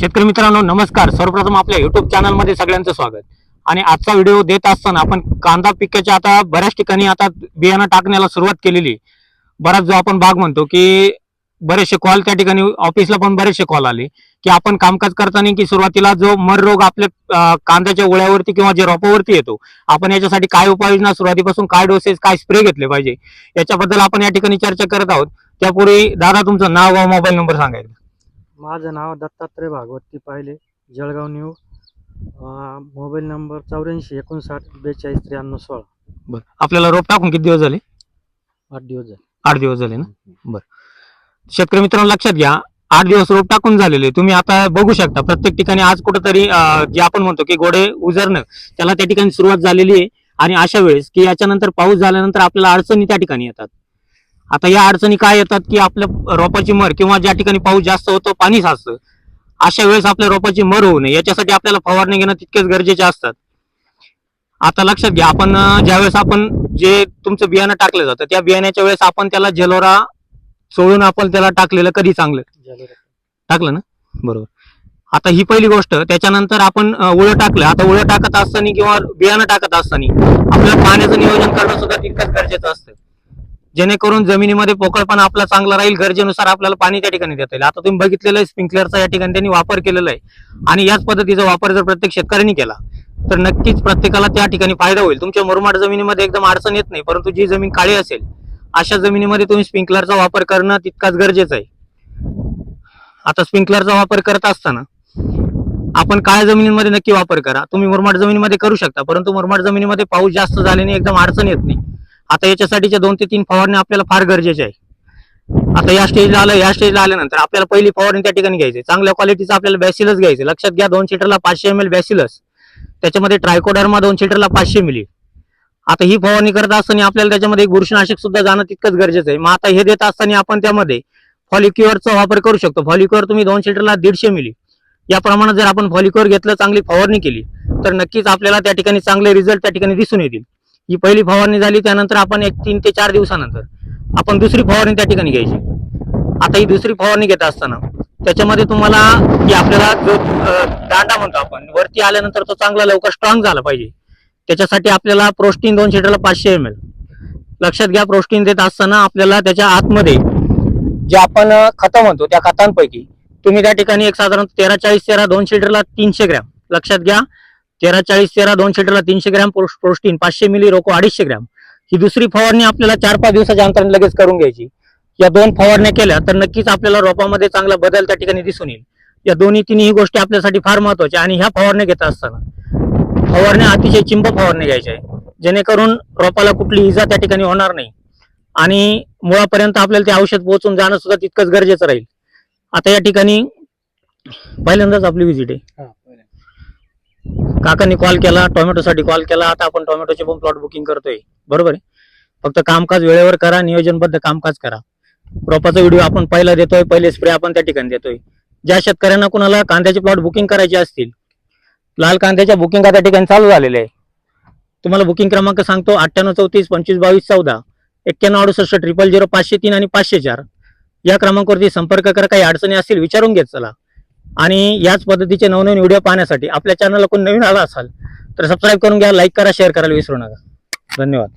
शेतकरी मित्रांनो नमस्कार. सर्वप्रथम आपल्या युट्यूब चॅनलमध्ये सगळ्यांचं स्वागत. आणि आजचा व्हिडिओ देत असताना आपण कांदा पिकाच्या आता बऱ्याच ठिकाणी आता बियाणं टाकण्याला सुरुवात केलेली बराच जो आपण भाग म्हणतो की बरेचसे कॉल त्या ठिकाणी ऑफिसला पण बरेचसे कॉल आले. की आपण कामकाज करताना की सुरुवातीला जो मर रोग आपल्या कांद्याच्या ओळ्यावरती किंवा जे रोपावरती येतो आपण याच्यासाठी काय उपाययोजना सुरुवातीपासून काय डोसेस काय स्प्रे घेतले पाहिजे? याच्याबद्दल आपण या ठिकाणी चर्चा करत आहोत. त्यापूर्वी दादा तुमचं नाव व मोबाईल नंबर सांगायचं. माझं नाव दत्तात्रय भागवती पाहिले जळगाव न्यू. मोबाईल नंबर चौऱ्याऐंशी एकोणसाठ बेचाळीस त्र्याण्णव सोळा. बरं. आपल्याला रोप टाकून किती दिवस झाले? आठ दिवस झाले. आठ दिवस झाले ना? बरं. शेतकरी मित्रांनो लक्षात घ्या आठ दिवस रोप टाकून झालेले तुम्ही आता बघू शकता प्रत्येक ठिकाणी आज कुठंतरी अं, जे आपण म्हणतो की गोडे उजरणं त्याला त्या ठिकाणी सुरुवात झालेली आहे. आणि अशा वेळेस की याच्यानंतर पाऊस झाल्यानंतर आपल्याला अडचणी त्या ठिकाणी येतात. आता या अडचणी काय येतात की आपल्या रोपाची मर किंवा ज्या ठिकाणी पाऊस जास्त होतो पाणी साचतं. अशा वेळेस आपल्या रोपाची मर होऊ नये. याच्यासाठी आपल्याला फवारणी घेणं तितकेच गरजेचे असतात. आता लक्षात घ्या आपण ज्यावेळेस आपण जे तुमचं बियाणं टाकलं जातं त्या बियाण्याच्या वेळेस आपण त्याला जलोरा चोळून आपण त्याला टाकलेलं कधी चांगलं? टाकलं ना? बरोबर. आता ही पहिली गोष्ट त्याच्यानंतर आपण उळं टाकलं. आता उळं टाकत असताना किंवा बियाणं टाकत असताना आपल्याला पाण्याचं नियोजन करणं सुद्धा तितकंच गरजेचं असतं. जेणेकरून जमिनीमध्ये पोकळपणा आपला चांगला राहील गरजेनुसार आपल्याला पाणी त्या ठिकाणी देता येईल. आता तुम्ही बघितलेलं आहे स्प्रिंकलरचा या ठिकाणी त्यांनी वापर केलेला आहे. आणि याच पद्धतीचा वापर जर प्रत्येक शेतकऱ्यांनी केला तर नक्कीच प्रत्येकाला त्या ठिकाणी फायदा होईल. तुमच्या मुरमाड जमिनीमध्ये एकदम अडचण येत नाही परंतु जी जमीन काळी असेल अशा जमिनीमध्ये तुम्ही स्प्रिंकलरचा वापर करणं तितकाच गरजेचं आहे. आता स्प्रिंकलरचा वापर करत असताना आपण काळ्या जमिनीमध्ये नक्की वापर करा. तुम्ही मुरमाड जमिनीमध्ये करू शकता परंतु मुरमाड जमिनीमध्ये पाऊस जास्त झाल्याने एकदम अडचण येत नाही. आता याच्यासाठीच्या दोन ते तीन फवारणी आपल्याला फार गरजेचे आहे. आता या स्टेजला आलं या स्टेजला आल्यानंतर आपल्याला पहिली फवारणी त्या ठिकाणी घ्यायची. चांगल्या क्वालिटीचं आपल्याला बॅसिलस घ्यायचं. लक्षात घ्या दोन सीटरला पाचशे एम एल बॅसिलस त्याच्यामध्ये ट्रायकोडर्मा दोन सीटरला पाचशे मिली आता ही फवारणी करत असताना आपल्याला त्याच्यामध्ये एक बुरशीनाशक सुद्धा जाणं तितकंच गरजेचं आहे. मग आता हे देत असताना आपण त्यामध्ये फॉलिक्युअरचा वापर करू शकतो. फॉलिक्युअर तुम्ही दोन सीटरला दीडशे मिली या प्रमाणात जर आपण फॉलिक्युअर घेतलं चांगली फवारणी केली तर नक्कीच आपल्याला त्या ठिकाणी चांगले रिझल्ट त्या ठिकाणी दिसून येतील. ही पहिली फवारणी झाली त्यानंतर आपण एक तीन ते चार दिवसानंतर आपण दुसरी फवारणी त्या ठिकाणी घ्यायची. आता ही दुसरी फवारणी घेत असताना त्याच्यामध्ये तुम्हाला की आपल्याला जो दांडा म्हणतो आपण वरती आल्यानंतर तो चांगला लवकर स्ट्रॉंग झाला पाहिजे. त्याच्यासाठी आपल्याला प्रोस्टीन दोन शीटरला पाचशे एम एल लक्षात घ्या प्रोस्टीन देत असताना आपल्याला त्याच्या आतमध्ये जे आपण खतं म्हणतो त्या खतांपैकी तुम्ही त्या ठिकाणी एक साधारण तेरा चाळीस तेरा दोन शीटरला तीनशे ग्रॅम. लक्षात घ्या तेरा चाळीस तेरा दोनशे सीटरला तीनशे ग्रॅम प्रोस- प्रोस्टीन पाचशे मिली रोको अडीचशे ग्रॅम. ही दुसरी फवारणी आपल्याला चार पाच दिवसाच्या अंतराने लगेच करून घ्यायची. या दोन फवारण्या केल्या तर नक्कीच आपल्याला रोपामध्ये चांगला बदल त्या ठिकाणी दिसून येईल. या दोन्ही तिन्ही गोष्टी आपल्यासाठी फार महत्त्वाच्या आणि ह्या फवारण्या घेत असताना फवारण्या अतिशय चिंब फवारण्या घ्यायच्या आहे जेणेकरून रोपाला कुठली इजा त्या ठिकाणी होणार नाही. आणि मुळापर्यंत आपल्याला ते औषध पोहोचून जाणं सुद्धा तितकंच गरजेचं राहील. आता या ठिकाणी पहिल्यांदाच आपली व्हिजिट आहे. काकांनी कॉल केला टोमॅटोसाठी कॉल केला. आता आपण टोमॅटोचे पण प्लॉट बुकिंग करतोय. बरोबर आहे? फक्त कामकाज वेळेवर करा नियोजनबद्ध कामकाज करा. रोपाचा व्हिडिओ आपण पहिला देतोय पहिले स्प्रे आपण त्या ठिकाणी देतोय. ज्या शेतकऱ्यांना कुणाला कांद्याचे प्लॉट बुकिंग करायचे असतील लाल कांद्याच्या बुकिंग त्या ठिकाणी चालू झालेले आहे. तुम्हाला बुकिंग क्रमांक सांगतो अठ्ठ्याण्णव चौतीस पंचवीस बावीस चौदा एक्क्याण्णव अडुसष्ट ट्रिपल झिरो पाचशे तीन आणि पाचशे चार. या क्रमांकावरती संपर्क करा काही अडचणी असतील विचारून घेत चला. आणि याच पद्धतीचे नवनवीन व्हिडिओ पाहण्यासाठी आपल्या चॅनलला कोण नवीन आला असाल तर सबस्क्राईब करून घ्या लाईक करा शेअर करायला विसरू नका. धन्यवाद.